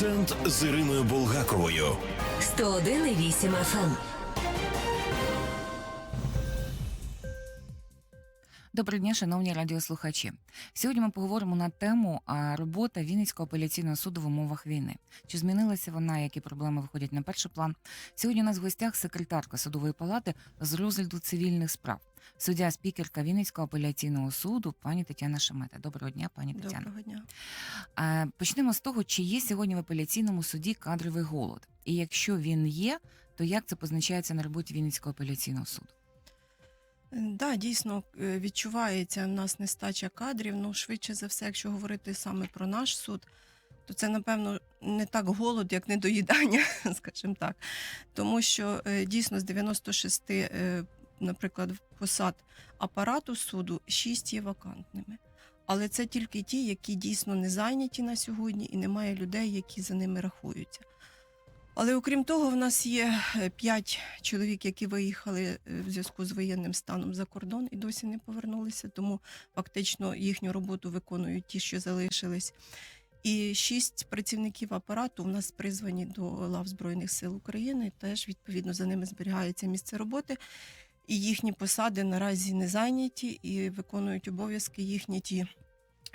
Акцент з Іриною Булгаковою. 101,8 FM. Доброго дня, шановні радіослухачі. Сьогодні ми поговоримо на тему а, робота Вінницького апеляційного суду в умовах війни. Чи змінилася вона, які проблеми виходять на перший план? Сьогодні у нас в гостях секретарка судової палати з розгляду цивільних справ, суддя спікерка Вінницького апеляційного суду, пані Тетяна Шемета. Доброго дня, пані Тетяна. Доброго дня. Почнемо з того, чи є сьогодні в апеляційному суді кадровий голод, і якщо він є, то як це позначається на роботі Вінницького апеляційного суду? Да, дійсно е, відчувається в нас нестача кадрів. Ну, швидше за все, якщо говорити саме про наш суд, то це, напевно, не так голод, як недоїдання, скажімо так. Тому що е, дійсно з 96, е, наприклад, посад апарату суду 6 є вакантними. Але це тільки ті, які дійсно не зайняті на сьогодні, і немає людей, які за ними рахуються. Але окрім того, в нас є е, п'ять чоловік, які виїхали е, в зв'язку з воєнним станом за кордон і досі не повернулися, тому фактично їхню роботу виконують ті, що залишились. І шість працівників апарату у нас призвані до лав Збройних сил України. Теж відповідно за ними зберігається місце роботи. І їхні посади наразі не зайняті і виконують обов'язки їхні ті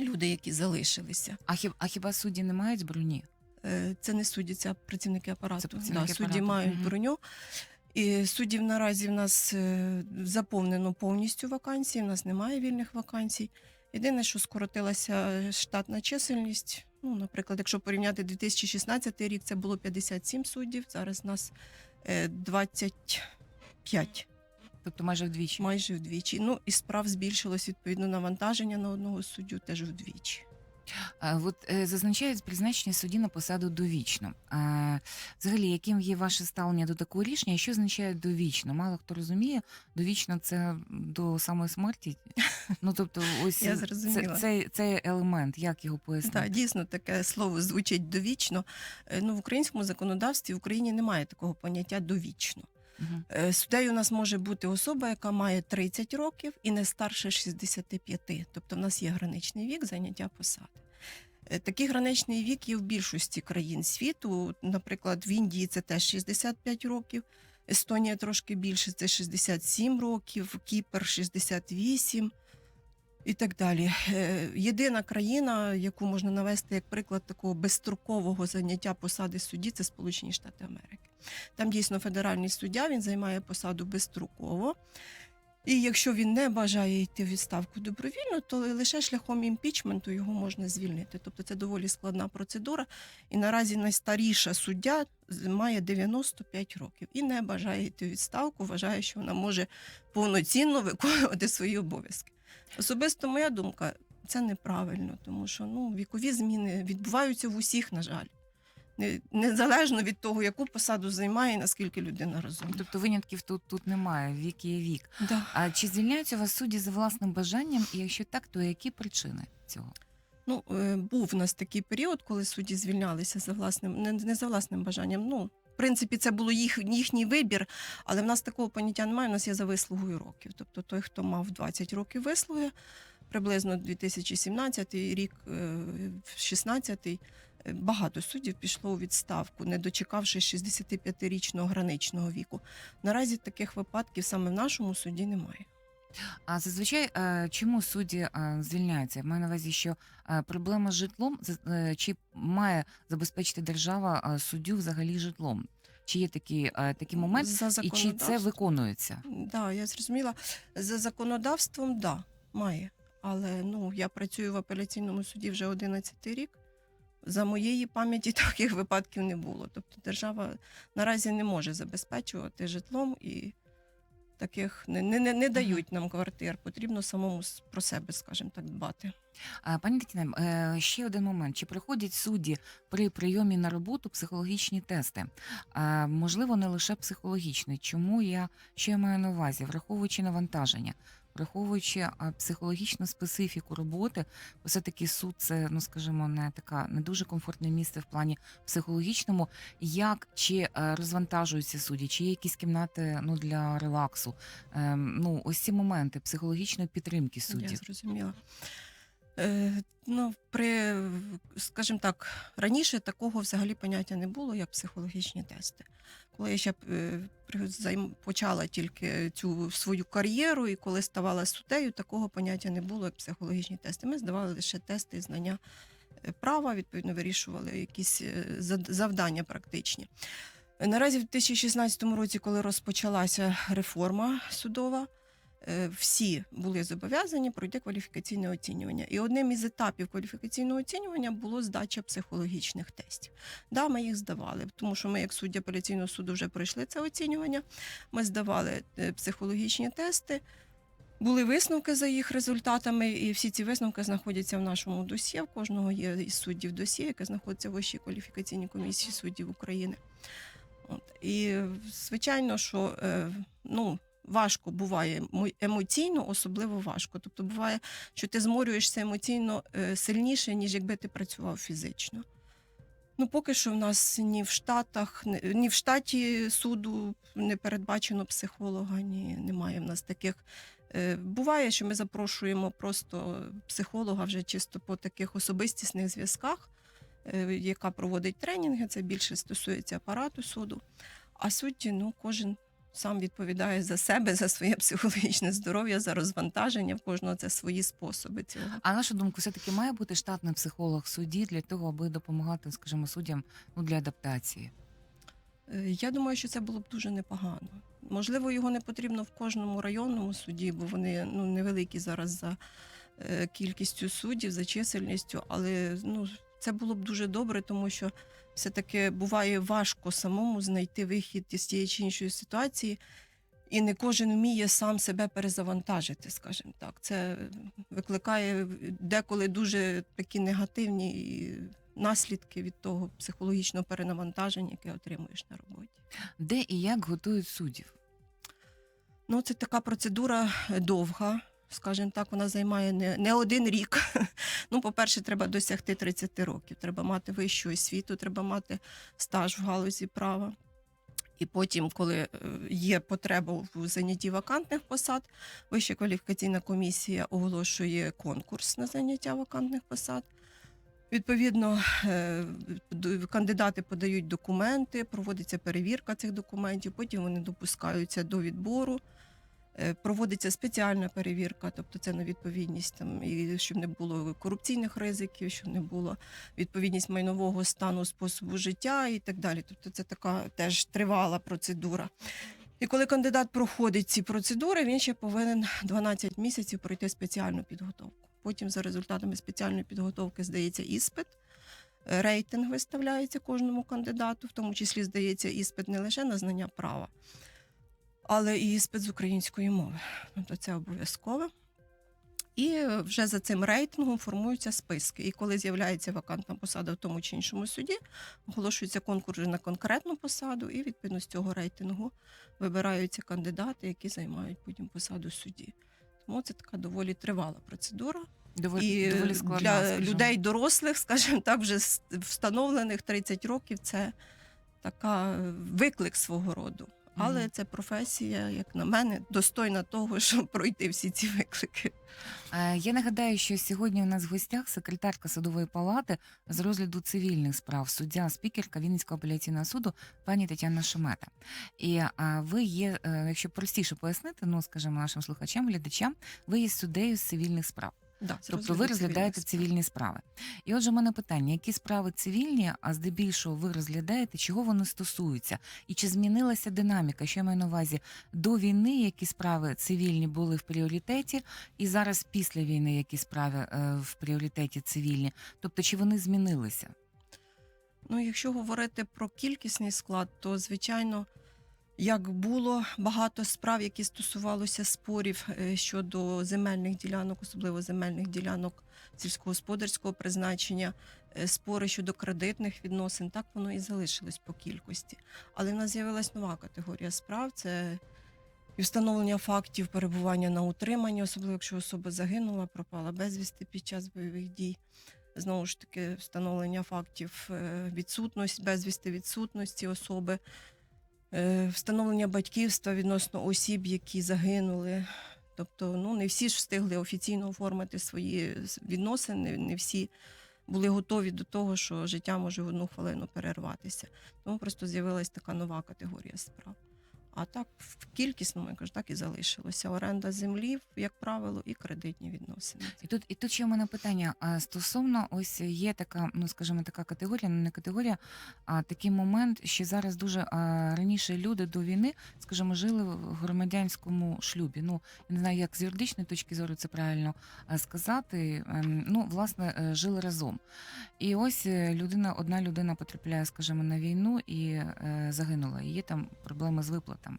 люди, які залишилися. А хіба, а хіба судді не мають броні? Е, Це не судді, це працівники апарату. Це працівники да, судді апарату. мають Мгм. броню. І суддів наразі в нас е, заповнено повністю вакансії, в нас немає вільних вакансій. Єдине, що скоротилася штатна чисельність. Ну, наприклад, якщо порівняти 2016 рік, це було 57 суддів, зараз нас е, 25, Тобто майже вдвічі. майже вдвічі. Ну і справ збільшилось відповідно навантаження на одного суддю теж вдвічі. А, От е, зазначають призначення судді на посаду довічно. А, взагалі, яким є ваше ставлення до такого рішення? Що означає довічно? Мало хто розуміє, довічно це до самої смерті. Ну тобто, ось Я це, цей, цей елемент, як його пояснити? Так, дійсно таке слово звучить довічно. Е, Ну, в українському законодавстві в Україні немає такого поняття довічно. Мгм. Е, Суддею у нас може бути особа, яка має 30 років і не старше 65. Тобто в нас є граничний вік заняття посади. Е, Такий граничний вік є в більшості країн світу. Наприклад, в Індії це теж 65 років, Естонія трошки більше, це 67 років, Кіпр 68 і так далі. Е, Єдина країна, яку можна навести як приклад такого безстрокового заняття посади судді, це Сполучені Штати Америки. Там дійсно федеральний суддя, він займає посаду безстроково. І якщо він не бажає йти в відставку добровільно, то лише шляхом імпічменту його можна звільнити. Тобто це доволі складна процедура. І наразі найстаріша суддя має 95 років і не бажає йти в відставку, вважає, що вона може повноцінно виконувати свої обов'язки. Особисто моя думка, це неправильно, тому що ну, вікові зміни відбуваються в усіх, на жаль. Не- Незалежно від того, яку посаду займає і наскільки людина розумна. Тобто винятків тут, тут немає, вік є вік. Да. А чи звільняються вас судді за власним бажанням? І якщо так, то які причини цього? Ну, е, був у нас такий період, коли судді звільнялися за власним, не, не за власним бажанням. Ну, в принципі, це було їх, їхній вибір, але в нас такого поняття немає. У нас є за вислугою років. Тобто той, хто мав 20 років вислуги, приблизно 2017 рік, е, 16 е, багато суддів пішло у відставку, не дочекавши 65-річного граничного віку. Наразі таких випадків саме в нашому суді немає. А зазвичай е, чому судді е, звільняються? Я маю на увазі, що е, проблема з житлом чи має забезпечити держава суддю взагалі житлом? Чи є такий, е, такий момент, За і чи це виконується? Да, я зрозуміла. За законодавством, да, має. Але ну, я працюю в апеляційному суді вже 11 рік. За моєї пам'яті таких випадків не було. Тобто держава наразі не може забезпечувати житлом і таких не, не, не, не дають нам квартир. Потрібно самому про себе, скажімо так, дбати. Пані Тетяна, е, ще один момент. Чи приходять судді при прийомі на роботу психологічні тести? Можливо, не лише психологічні. Чому я що я маю на увазі, враховуючи навантаження, враховуючи психологічну специфіку роботи, все таки суд це, ну скажімо, не така не дуже комфортне місце в плані психологічному. Як чи е, розвантажуються судді, чи є якісь кімнати ну для релаксу? Ем, ну ось ці моменти психологічної підтримки Я суддів. зрозуміла. Е, ну, при, скажімо так, раніше такого взагалі поняття не було, як психологічні тести. Коли я ще е, почала тільки цю свою кар'єру, і коли ставала суддею, такого поняття не було, як психологічні тести. Ми здавали лише тести знання е, права, відповідно, вирішували якісь завдання практичні. Наразі в 2016 році, коли розпочалася реформа судова, всі були зобов'язані пройти кваліфікаційне оцінювання. І одним із етапів кваліфікаційного оцінювання було здача психологічних тестів. Да, ми їх здавали, тому що ми, як судді апеляційного суду, вже пройшли це оцінювання. Ми здавали е, психологічні тести. Були висновки за їх результатами, і всі ці висновки знаходяться в нашому досьє. В кожного є із суддів досьє, яке знаходиться в Вищій кваліфікаційній комісії суддів України. От. І звичайно, що е, ну, важко буває емоційно, особливо важко. Тобто буває, що ти зморюєшся емоційно е, сильніше, ніж якби ти працював фізично. Ну, поки що в нас ні в Штатах, ні- в штаті суду не передбачено психолога, ні немає в нас таких. Е, Буває, що ми запрошуємо просто психолога вже чисто по таких особистісних зв'язках, е, яка проводить тренінги. Це більше стосується апарату суду. А судді, ну, кожен сам відповідає за себе, за своє психологічне здоров'я, за розвантаження. В кожного це свої способи цього. А нашу думку, все-таки має бути штатний психолог в суді для того, аби допомагати, скажімо, суддям ну, для адаптації. Е, Я думаю, що це було б дуже непогано. Можливо, його не потрібно в кожному районному суді, бо вони ну, невеликі зараз за е, кількістю суддів, за чисельністю, але ну, це було б дуже добре, тому що все-таки буває важко самому знайти вихід із тієї чи іншої ситуації, і не кожен вміє сам себе перезавантажити, скажімо так. Це викликає деколи дуже такі негативні наслідки від того психологічного перенавантаження, яке отримуєш на роботі. Де і як готують суддів? Ну, це така процедура довга. Скажімо так, вона займає не, не один рік. Ну, по-перше, треба досягти 30 років. Треба мати вищу освіту, треба мати стаж в галузі права. І потім, коли е, є потреба в занятті вакантних посад, Вища кваліфікаційна комісія оголошує конкурс на заняття вакантних посад. Відповідно, е, кандидати подають документи, проводиться перевірка цих документів, потім вони допускаються до відбору. Е, Проводиться спеціальна перевірка, тобто це на відповідність там, і щоб не було корупційних ризиків, щоб не було відповідність майнового стану способу життя і так далі. Тобто це така теж тривала процедура. І коли кандидат проходить ці процедури, він ще повинен 12 місяців пройти спеціальну підготовку. Потім за результатами спеціальної підготовки здається іспит. е, Рейтинг виставляється кожному кандидату, в тому числі здається іспит не лише на знання права, але і іспит з української мови. Тобто це обов'язково. І вже за цим рейтингом формуються списки. І коли з'являється вакантна посада в тому чи іншому суді, оголошується конкурс на конкретну посаду, і відповідно з цього рейтингу вибираються кандидати, які займають потім посаду судді. Тому це така доволі тривала процедура. Доволі, І доволі складно. для скажімо. людей дорослих, скажімо так, вже встановлених 30 років, це така е, виклик свого роду. Але Мгм. це професія, як на мене, достойна того, щоб пройти всі ці виклики. Е, Я нагадаю, що сьогодні у нас в гостях секретарка судової палати з розгляду цивільних справ, суддя, спікерка Вінницького апеляційного суду пані Тетяна Шемета. І ви є, е, якщо простіше пояснити, ну скажімо, нашим слухачам, глядачам, ви є суддею з цивільних справ. Да, Тобто ви розглядаєте цивільні справи. І отже, в мене питання: які справи цивільні, а здебільшого ви розглядаєте, чого вони стосуються? І чи змінилася динаміка? Що я маю на увазі до війни, які справи цивільні були в пріоритеті, і зараз після війни які справи е, в пріоритеті цивільні? Тобто, чи вони змінилися? Ну, якщо говорити про кількісний склад, то звичайно, як було багато справ, які стосувалося спорів е, щодо земельних ділянок, особливо земельних ділянок сільськогосподарського призначення, е, спори щодо кредитних відносин, так воно і залишилось по кількості. Але в нас з'явилась нова категорія справ. Це і встановлення фактів перебування на утриманні, особливо якщо особа загинула, пропала безвісти під час бойових дій. Знову ж таки, встановлення фактів е, відсутності, безвісти відсутності особи, встановлення батьківства відносно осіб, які загинули. Тобто, ну не всі ж встигли офіційно оформити свої відносини, не всі були готові до того, що життя може в одну хвилину перерватися. Тому просто з'явилась така нова категорія справ. А так, в кількісному, я кажу, так і залишилося. Оренда землі, як правило, і кредитні відносини. І тут, і тут ще у мене питання стосовно ось є така, ну скажімо, така категорія, ну не категорія, а такий момент, що зараз дуже раніше люди до війни, скажімо, жили в громадянському шлюбі. Ну я не знаю, як з юридичної точки зору це правильно сказати. Ем, Ну, власне, е, жили разом. І ось е, людина, одна людина потрапляє, скажімо, на війну і е, загинула. І Є там проблеми з виплатами.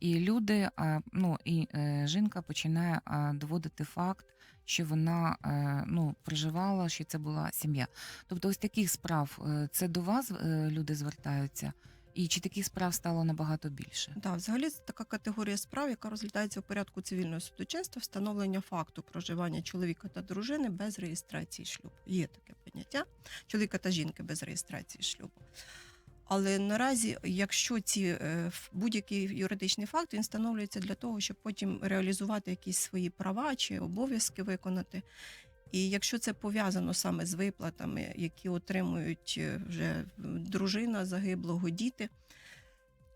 І люди, ну і е, жінка починає доводити факт, що вона е, ну проживала, що це була сім'я. Тобто, ось таких справ е, це до вас люди звертаються, і чи таких справ стало набагато більше? Да, взагалі це така категорія справ, яка розглядається в порядку цивільного судочинства, встановлення факту проживання чоловіка та дружини без реєстрації шлюбу. Є таке поняття чоловіка та жінки без реєстрації шлюбу. Але наразі, якщо ці е, будь-який юридичний факт він встановлюється для того, щоб потім реалізувати якісь свої права чи обов'язки виконати. І якщо це пов'язано саме з виплатами, які отримують е, вже дружина загиблого діти,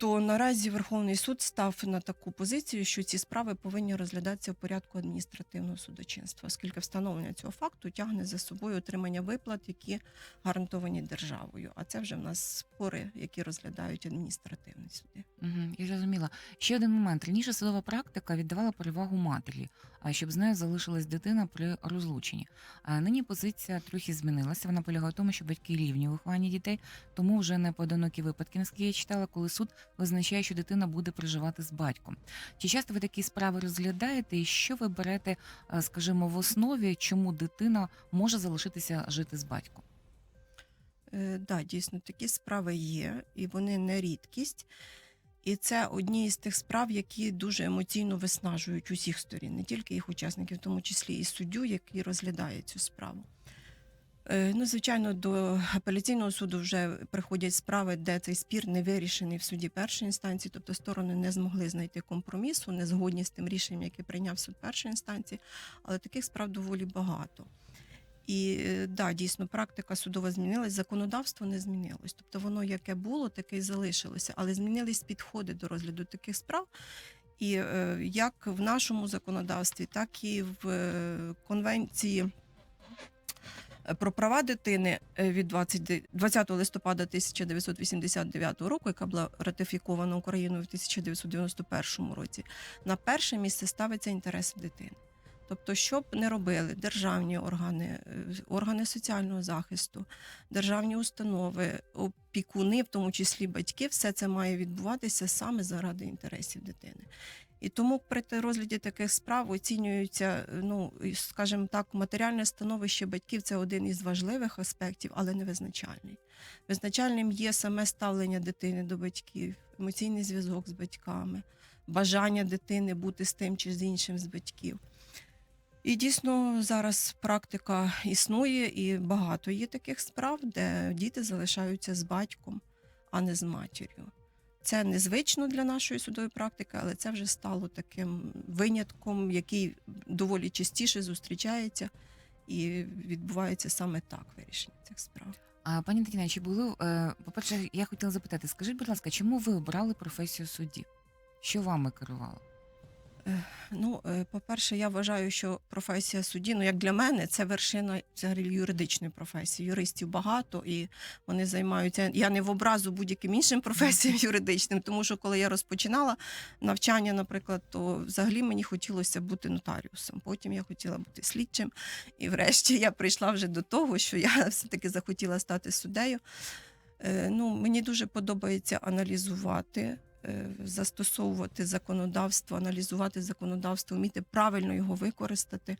то наразі Верховний суд став на таку позицію, що ці справи повинні розглядатися в порядку адміністративного судочинства, оскільки встановлення цього факту тягне за собою отримання виплат, які гарантовані державою. А це вже в нас спори, які розглядають адміністративні суди. Угу, я зрозуміла. Ще один момент. Раніше судова практика віддавала перевагу матері, щоб з нею залишилась дитина при розлученні. А нині позиція трохи змінилася. Вона полягає в тому, що батьки рівні у вихованні дітей, тому вже не поодинокі випадки, наскільки я читала, коли суд визначає, що дитина буде проживати з батьком. Чи часто ви такі справи розглядаєте, і що ви берете, е, скажімо, в основі, чому дитина може залишитися жити з батьком? Е, да, дійсно, такі справи є, і вони не рідкість. І це одні із тих справ, які дуже емоційно виснажують усіх сторін, не тільки їх учасників, в тому числі і суддю, який розглядає цю справу. Е, Ну, звичайно, до апеляційного суду вже приходять справи, де цей спір не вирішений в суді першої інстанції, тобто сторони не змогли знайти компромісу, не згодні з тим рішенням, яке прийняв суд першої інстанції, але таких справ доволі багато. І е, да, дійсно, практика судова змінилась, законодавство не змінилось. Тобто воно яке було, таке й залишилося, але змінились підходи до розгляду таких справ. І е, як в нашому законодавстві, так і в е, конвенції про права дитини від 20, 20 листопада 1989 року, яка була ратифікована Україною в 1991 році, на перше місце ставиться інтерес дитини. Тобто, що б не робили державні органи, е, органи соціального захисту, державні установи, опікуни, в тому числі батьки, все це має відбуватися саме заради інтересів дитини. І тому при розгляді таких справ оцінюється, е, ну скажімо так, матеріальне становище батьків це один із важливих аспектів, але не визначальний. Визначальним є саме ставлення дитини до батьків, емоційний зв'язок з батьками, бажання дитини бути з тим чи з іншим з батьків. І дійсно зараз практика існує, і багато є таких справ, де діти залишаються з батьком, а не з матір'ю. Це незвично для нашої судової практики, але це вже стало таким винятком, який доволі частіше зустрічається і відбувається саме так вирішення цих справ. А пані Тетяна, чи були е, по-перше, я хотіла запитати, скажіть, будь ласка, чому ви обрали професію судді? Що вами керувало? Ну, е, по-перше, я вважаю, що професія судді, ну як для мене, це вершина взагалі юридичної професії. Юристів багато і вони займаються. Я не в образу будь-яким іншим професіям юридичним, тому що коли я розпочинала навчання, наприклад, то взагалі мені хотілося бути нотаріусом. Потім я хотіла бути слідчим. І врешті я прийшла вже до того, що я все-таки захотіла стати суддею. Е, Ну, мені дуже подобається аналізувати е, застосовувати законодавство, аналізувати законодавство, вміти правильно його використати.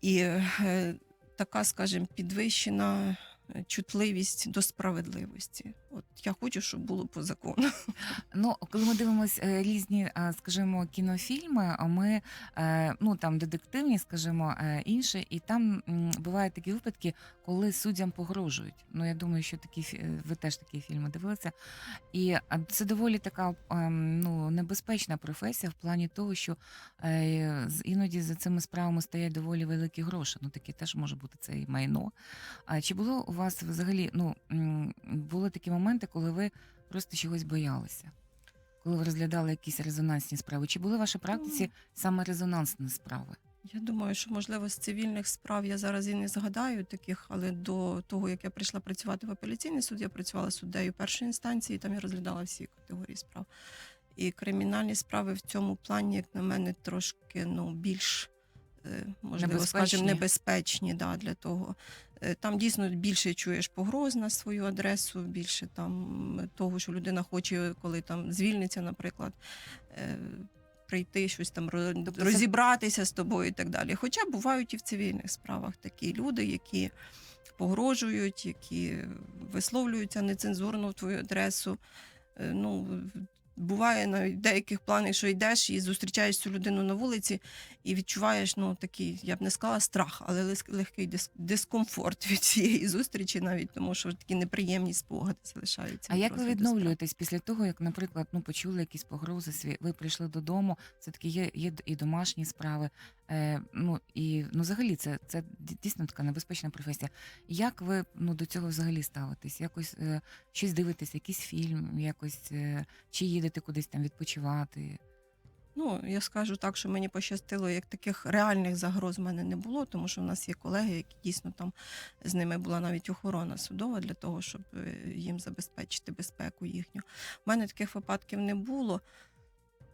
І е, така, скажімо, підвищена е, чутливість до справедливості. От я хочу, щоб було по закону. Ну, коли ми дивимося е, різні, скажімо, кінофільми, ми е, ну там детективні, скажімо, е, інші, і там бувають такі випадки, коли суддям погрожують. Ну я думаю, що такі е, ви теж такі фільми дивилися. І це доволі така ем, ну небезпечна професія в плані того, що е, іноді за цими справами стоять доволі великі гроші. Ну такі теж може бути це і майно. А чи було у вас взагалі ну були такі моменти, коли ви просто чогось боялися? Коли ви розглядали якісь резонансні справи? Чи були в вашій практиці саме резонансні справи? Я думаю, що можливо з цивільних справ я зараз і не згадаю таких, але до того як я прийшла працювати в апеляційний суд, я працювала суддею першої інстанції, і там я розглядала всі категорії справ. І кримінальні справи в цьому плані, як на мене, трошки ну більш е, можливо, Небезпечні. скажімо, небезпечні да, для того. Е, Там дійсно більше чуєш погроз на свою адресу, більше там того, що людина хоче, коли там звільниться, наприклад. е, Прийти щось там Тобто розібратися з тобою і так далі. Хоча бувають і в цивільних справах такі люди, які погрожують, які висловлюються нецензурно в твою адресу. Е, Ну, буває навіть деяких планах, що йдеш і зустрічаєш цю людину на вулиці, і відчуваєш ну, такий, я б не сказала страх, але легкий дискомфорт від цієї зустрічі, навіть тому що такі неприємні спогади залишаються. А як ви відновлюєтесь після того, як, наприклад, ну почули якісь погрози, сві- ви прийшли додому, все таки є, є і домашні справи. Е, ну і ну, взагалі, це, це дійсно така небезпечна професія. Як ви ну до цього взагалі ставитесь? Якось е, щось дивитесь, якийсь фільм, якось е, чи їдете кудись там відпочивати? Ну, я скажу так, що мені пощастило, як таких реальних загроз в мене не було, тому що в нас є колеги, які дійсно там з ними була навіть охорона судова для того, щоб е, їм забезпечити безпеку їхню. У мене таких випадків не було.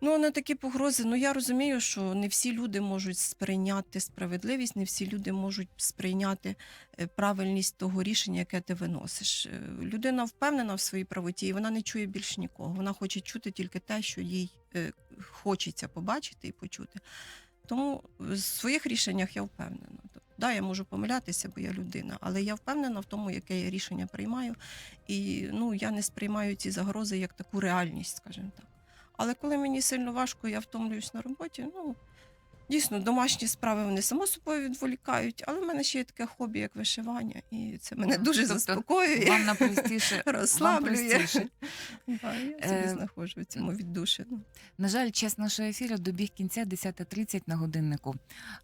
Ну, на такі погрози. Ну я розумію, що не всі люди можуть сприйняти справедливість, не всі люди можуть сприйняти е, правильність того рішення, яке ти виносиш. Е, Людина впевнена в своїй правоті, і вона не чує більш нікого. Вона хоче чути тільки те, що їй е, хочеться побачити і почути. Тому в своїх рішеннях я впевнена. Да, я можу помилятися, бо я людина, але я впевнена в тому, яке я рішення приймаю. І ну, я не сприймаю ці загрози як таку реальність, скажімо так. Але коли мені сильно важко, я втомлююсь на роботі. Ну дійсно, домашні справи вони само собою відволікають, але в мене ще є таке хобі, як вишивання, і це мене дуже Тобто заспокоює, Вам напростіше розслаблює. простіше. Да, я Е, собі знаходжу в цьому віддушину. На жаль, час нашого ефіру добіг кінця 10.30 на годиннику.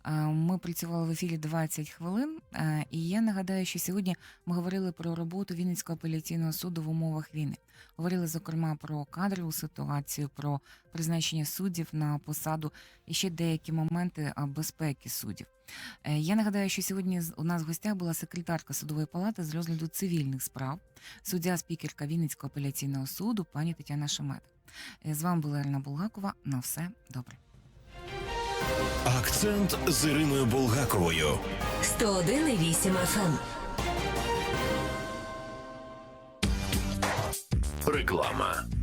Е, Ми працювали в ефірі 20 хвилин, е, і я нагадаю, що сьогодні ми говорили про роботу Вінницького апеляційного суду в умовах війни. Говорили зокрема про кадрову ситуацію, про призначення суддів на посаду і ще деякі моменти безпеки суддів. Е, Я нагадаю, що сьогодні з- у нас в гостях була секретарка судової палати з розгляду цивільних справ, суддя спікерка Вінницького апеляційного суду пані Тетяна Шемет. Е, З вами була Ірина Булгакова. На все добре. Акцент з Іриною Булгаковою. 101,8 FM. Реклама.